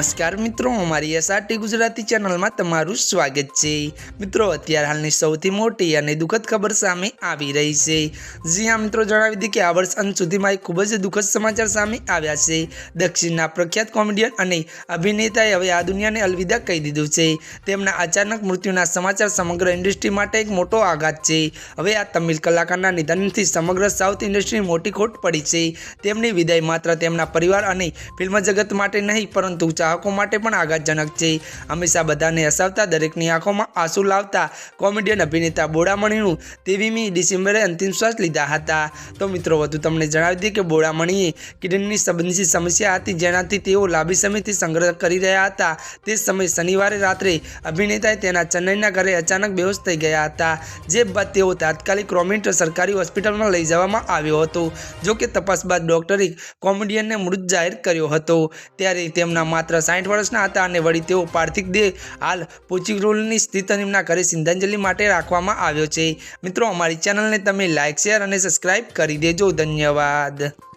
નમસ્કાર મિત્રો, અમારી એસઆરટી ગુજરાતી ચેનલમાં તમારું સ્વાગત છે. મિત્રો, અત્યારે હાલની સૌથી મોટી અને દુઃખદ ખબર સામે આવી રહી છે. જી હા, મિત્રો, જણાવી દઈએ કે આ વર્ષ અંત સુધીમાં એક ખૂબ જ દુઃખદ સમાચાર સામે આવ્યા છે. દક્ષિણના પ્રખ્યાત કોમેડિયન અને અભિનેતાએ હવે આ દુનિયાને અલવિદા કહી દીધું છે. તેમના અચાનક મૃત્યુના સમાચાર સમગ્ર ઇન્ડસ્ટ્રી માટે એક મોટો આઘાત છે. હવે આ તમિલ કલાકારના નિધનથી સમગ્ર સાઉથ ઇન્ડસ્ટ્રી મોટી ખોટ પડી છે. તેમની વિદાય માત્ર તેમના પરિવાર અને ફિલ્મ જગત માટે નહીં, પરંતુ ચાહકો માટે પણ આઘાતજનક છે. હંમેશા બધાને હસાવતા, દરેકની આંખોમાં આંસુ લાવતા કોમેડિયન અભિનેતા બોડામણીનું તેવીમી ડિસેમ્બરે અંતિમ શ્વાસ લીધા હતા. તો મિત્રો, વધુ તમને જણાવી દઈએ કે બોડામણીએ કિડનીની સંબંધિત સમસ્યા હતી, જેનાથી તેઓ લાંબી સમયથી સંગ્રહ કરી રહ્યા હતા. તે સમયે શનિવારે રાત્રે અભિનેતાએ તેના ચેન્નઈના ઘરે અચાનક બેહોશ થઈ ગયા હતા, જે બાદ તેઓ તાત્કાલિક રોમેન્ટ સરકારી હોસ્પિટલમાં લઈ જવામાં આવ્યો હતો. જો કે તપાસ બાદ ડોક્ટરે કોમેડિયનને મૃત જાહેર કર્યો હતો. ત્યારે તેમના માત્ર સાઠ વર્ષના હતા અને વળી તેઓ પાર્થિક દેહ હાલ પોચીરોલની સ્થિત તેમના ઘરે શ્રદ્ધાંજલિ માટે રાખવામાં આવ્યો છે. મિત્રો, અમારી ચેનલને તમે લાઇક શેર અને સબસ્ક્રાઇબ કરી દેજો. ધન્યવાદ.